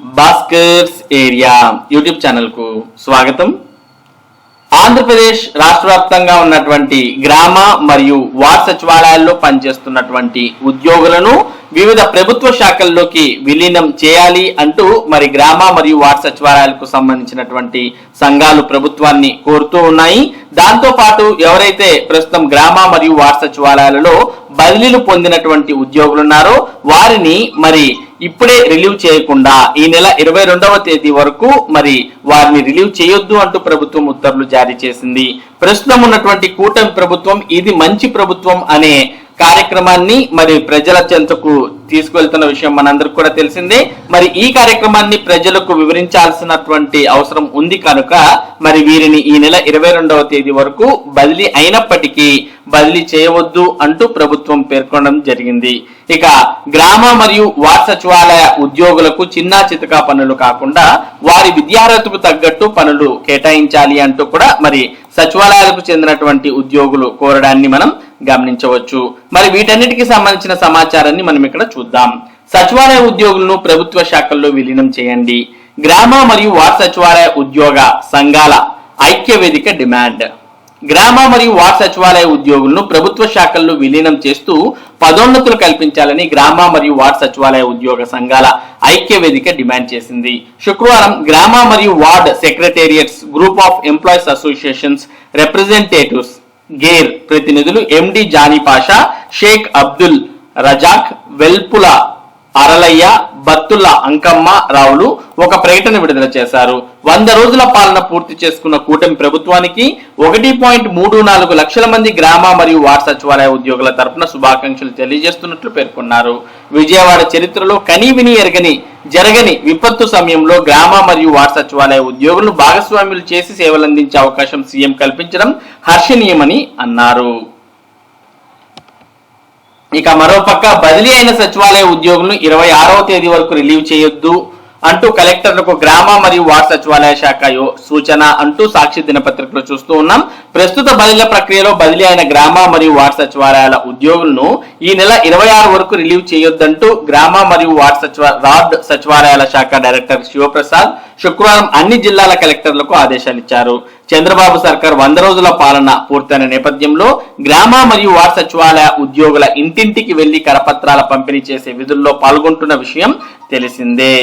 Bhaskar's area YouTube ఛానల్కు స్వాగతం. ఆంధ్రప్రదేశ్ రాష్ట్ర వ్యాప్తంగా ఉన్నటువంటి గ్రామ మరియు వార్డ్ సచివాలయాల్లో పనిచేస్తున్నటువంటి ఉద్యోగులను వివిధ ప్రభుత్వ శాఖల్లోకి విలీనం చేయాలి అంటూ మరి గ్రామ మరియు వార్డ్ సచివాలయాలకు సంబంధించినటువంటి సంఘాలు ప్రభుత్వాన్ని కోరుతూ ఉన్నాయి. దాంతో పాటు ఎవరైతే ప్రస్తుతం గ్రామ మరియు వార్డ్ సచివాలయాలలో బదిలీలు పొందినటువంటి ఉద్యోగులు ఉన్నారో వారిని మరి ఇప్పుడే రిలీవ్ చేయకుండా ఈ నెల ఇరవై రెండవ తేదీ వరకు మరి వారిని రిలీవ్ చేయొద్దు అంటూ ప్రభుత్వం ఉత్తర్వులు జారీ చేసింది. ప్రస్తుతం ఉన్నటువంటి కూటమి ప్రభుత్వం ఇది మంచి ప్రభుత్వం అనే కార్యక్రమాన్ని మరి ప్రజల చెంతకు తీసుకువెళ్తున్న విషయం మనందరికి కూడా తెలిసిందే. మరి ఈ కార్యక్రమాన్ని ప్రజలకు వివరించాల్సినటువంటి అవసరం ఉంది కనుక మరి వీరిని ఈ నెల ఇరవై రెండవ తేదీ వరకు బదిలీ అయినప్పటికీ బదిలీ చేయవద్దు అంటూ ప్రభుత్వం పేర్కొనడం జరిగింది. ఇక గ్రామ మరియు వార్డ్ సచివాలయ ఉద్యోగులకు చిన్న చితకా పనులు కాకుండా వారి విద్యార్హతకు తగ్గట్టు పనులు కేటాయించాలి అంటూ కూడా మరి సచివాలయాలకు చెందినటువంటి ఉద్యోగులు కోరడాన్ని మనం గమనించవచ్చు. మరి వీటన్నిటికి సంబంధించిన సమాచారాన్ని మనం ఇక్కడ చూద్దాం. సచివాలయ ఉద్యోగులను ప్రభుత్వ శాఖల్లో విలీనం చేయండి. గ్రామ మరియు వార్డ్ సచివాలయ ఉద్యోగ సంఘాల ఐక్య వేదిక డిమాండ్. గ్రామ మరియు వార్డ్ సచివాలయ ఉద్యోగులను ప్రభుత్వ శాఖల్లో విలీనం చేస్తూ పదోన్నతులు కల్పించాలని గ్రామ మరియు వార్డ్ సచివాలయ ఉద్యోగ సంఘాల ఐక్య వేదిక డిమాండ్ చేసింది. శుక్రవారం గ్రామ మరియు ward secretariats group of employees associations representatives gear ప్రతినిధులు ఎండి జానీ పాషా షేక్ అబ్దుల్ రజాక్ వెల్పుల అరలయ్య బత్తుల అంకమ్మ రావులు ఒక ప్రకటన విడుదల చేశారు. వంద రోజుల పాలన పూర్తి చేసుకున్న కూటమి ప్రభుత్వానికి ఒకటి పాయింట్ మూడు నాలుగు లక్షల మంది గ్రామ మరియు వార్డు సచివాలయ ఉద్యోగుల తరపున శుభాకాంక్షలు తెలియజేస్తున్నట్లు పేర్కొన్నారు. విజయవాడ చరిత్రలో కనీవిని ఎరగని జరగని విపత్తు సమయంలో గ్రామ మరియు వార్డు సచివాలయ ఉద్యోగులను భాగస్వాములు చేసి సేవలందించే అవకాశం సీఎం కల్పించడం హర్షణీయమని అన్నారు. ఇక మరోపక్క బదిలీ అయిన సచివాలయ ఉద్యోగులను ఇరవై ఆరవ తేదీ వరకు రిలీవ్ చేయొద్దు. అంటూ కలెక్టర్లకు గ్రామ మరియు వార్డ్ సచివాలయ శాఖ యో- సూచన అంటూ సాక్షి దినపత్రికలో చూస్తూ ఉన్నాం. ప్రస్తుత బదిలీల ప్రక్రియలో బదిలీ అయిన గ్రామ మరియు వార్డ్ సచివాలయాల ఉద్యోగులను ఈ నెల ఇరవై ఆరు వరకు రిలీవ్ చేయొద్దంటూ గ్రామ మరియు వార్డ్ సచివ వార్డ్ సచివాలయాల శాఖ డైరెక్టర్ శివప్రసాద్ శుక్రవారం అన్ని జిల్లాల కలెక్టర్లకు ఆదేశాలు ఇచ్చారు చంద్రబాబు సర్కార్ వంద రోజుల పాలన పూర్తయిన నేపథ్యంలో గ్రామ మరియు వార్డు సచివాలయ ఉద్యోగుల ఇంటింటికి వెళ్ళి కరపత్రాల పంపిణీ చేసే విధుల్లో పాల్గొంటున్న విషయం తెలిసిందే.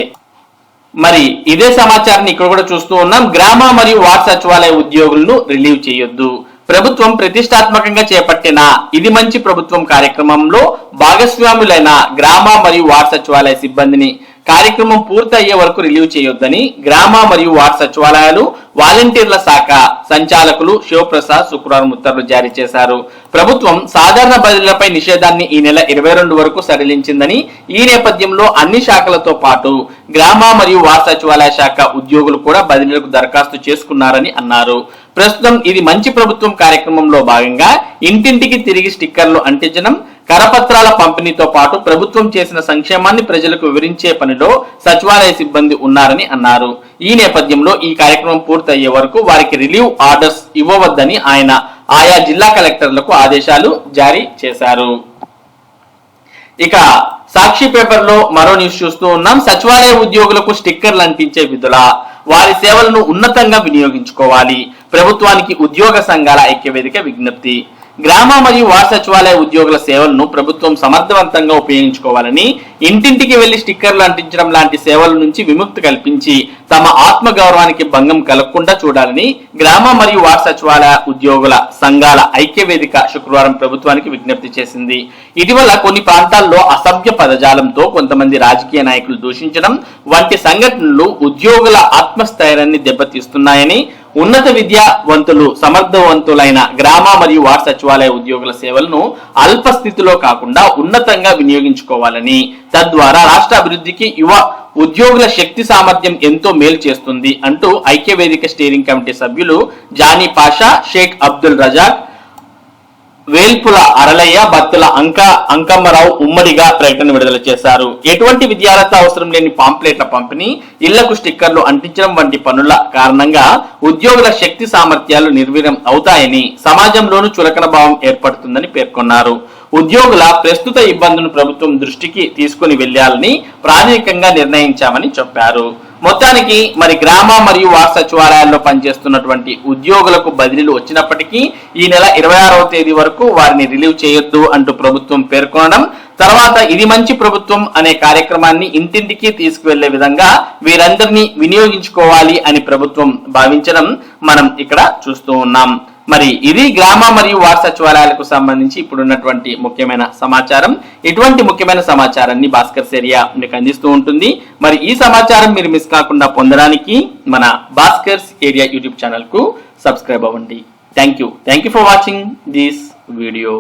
మరి ఇదే సమాచారాన్ని ఇక్కడ కూడా చూస్తూ ఉన్నాం. గ్రామ మరియు వార్డ్ సచివాలయ ఉద్యోగులను రిలీవ్ చేయొద్దు. ప్రభుత్వం ప్రతిష్టాత్మకంగా చేపట్టిన ఇది మంచి ప్రభుత్వం కార్యక్రమంలో భాగస్వాములైన గ్రామ మరియు వార్డ్ సచివాలయ సిబ్బందిని కార్యక్రమం పూర్తయ్యే వరకు రిలీవ్ చేయొద్దని గ్రామ మరియు వార్డ్ సచివాలయాలు వాలంటీర్ల శాఖ సంచాలకులు శివప్రసాద్ శుక్రవారం ఉత్తర్వులు జారీ చేశారు. ప్రభుత్వం సాధారణ బదిలీలపై నిషేధాన్ని ఈ నెల ఇరవై రెండు వరకు సడలించిందని ఈ నేపథ్యంలో అన్ని శాఖలతో పాటు గ్రామ మరియు వార్ సచివాలయ శాఖ ఉద్యోగులు కూడా బదిలీలకు దరఖాస్తు చేసుకున్నారని అన్నారు. ప్రస్తుతం ఇది మంచి ప్రభుత్వం కార్యక్రమంలో భాగంగా ఇంటింటికి తిరిగి స్టిక్కర్లు అంటించడం కరపత్రాల పంపిణీతో పాటు ప్రభుత్వం చేసిన సంక్షేమాన్ని ప్రజలకు వివరించే పనిలో సచివాలయ సిబ్బంది ఉన్నారని అన్నారు. ఈ నేపథ్యంలో ఈ కార్యక్రమం పూర్తయ్యే వరకు వారికి రిలీవ్ ఆర్డర్స్ ఇవ్వవద్దని ఆయన ఆయా జిల్లా కలెక్టర్లకు ఆదేశాలు జారీ చేశారు. ఇక సాక్షి పేపర్లో మరో న్యూస్ చూస్తూ ఉన్నాం. సచివాలయ ఉద్యోగులకు స్టిక్కర్లు అంటించే విధుల వారి సేవలను ఉన్నతంగా వినియోగించుకోవాలి. ప్రభుత్వానికి ఉద్యోగ సంఘాల ఐక్యవేదిక విజ్ఞప్తి. గ్రామ మరియు వార్డు సచివాలయ ఉద్యోగుల సేవలను ప్రభుత్వం సమర్థవంతంగా ఉపయోగించుకోవాలని ఇంటింటికి వెళ్ళి స్టిక్కర్లు అంటించడం లాంటి సేవల నుంచి విముక్తి కల్పించి తమ ఆత్మ గౌరవానికి భంగం కలగకుండా చూడాలని గ్రామ మరియు వార్డు సచివాలయ ఉద్యోగుల సంఘాల ఐక్యవేదిక శుక్రవారం ప్రభుత్వానికి విజ్ఞప్తి చేసింది. ఇటీవల కొన్ని ప్రాంతాల్లో అసభ్య పదజాలంతో కొంతమంది రాజకీయ నాయకులు దూషించడం వంటి సంఘటనలు ఉద్యోగుల ఆత్మస్థైర్యాన్ని దెబ్బతీస్తున్నాయని ఉన్నత విద్యావంతులు సమర్థవంతులైన గ్రామ మరియు వార్డు సచివాలయ ఉద్యోగుల సేవలను అల్ప స్థితిలో కాకుండా ఉన్నతంగా వినియోగించుకోవాలని తద్వారా రాష్ట్ర అభివృద్ధికి యువ ఉద్యోగుల శక్తి సామర్థ్యం ఎంతో మేలు చేస్తుంది అంటూ ఐక్యవేదిక స్టీరింగ్ కమిటీ సభ్యులు జానీ పాషా షేక్ అబ్దుల్ రజాక్ వేల్పుల అరలయ్య బత్తుల అంక అంకమ్మరావు ఉమ్మడిగా ప్రకటన విడుదల చేశారు. ఎటువంటి విద్యార్థి అవసరం లేని పాంప్లెట్ల పంపిణీ ఇళ్ళకు స్టిక్కర్లు అంటించడం వంటి పనుల కారణంగా ఉద్యోగుల శక్తి సామర్థ్యాలు నిర్వీర్యం అవుతాయని సమాజంలోనూ చులకన భావం ఏర్పడుతుందని పేర్కొన్నారు. ఉద్యోగుల ప్రస్తుత ఇబ్బందులను ప్రభుత్వం దృష్టికి తీసుకుని వెళ్ళాలని ప్రాథమికంగా నిర్ణయించామని చెప్పారు. మొత్తానికి మరి గ్రామ మరియు వార్డు సచివాలయాల్లో పనిచేస్తున్నటువంటి ఉద్యోగులకు బదిలీలు వచ్చినప్పటికీ ఈ నెల ఇరవై ఆరవ తేదీ వరకు వారిని రిలీవ్ చేయొద్దు అంటూ ప్రభుత్వం పేర్కొనడం తర్వాత ఇది మంచి ప్రభుత్వం అనే కార్యక్రమాన్ని ఇంటింటికి తీసుకువెళ్ళే విధంగా వీరందరినీ వినియోగించుకోవాలి అని ప్రభుత్వం భావించడం మనం ఇక్కడ చూస్తూ ఉన్నాం. మరి ఇది గ్రామ మరియు వార్డు సచివాలయాలకు సంబంధించి ఇప్పుడు ఉన్నటువంటి ముఖ్యమైన సమాచారం. ఇటువంటి ముఖ్యమైన సమాచారాన్ని భాస్కర్ ఏరియా మీకు అందిస్తూ ఉంటుంది. మరి ఈ సమాచారం మీరు మిస్ కాకుండా పొందడానికి మన భాస్కర్స్ ఏరియా యూట్యూబ్ ఛానల్కు సబ్స్క్రైబ్ అవ్వండి. Thank you thank you for watching this video.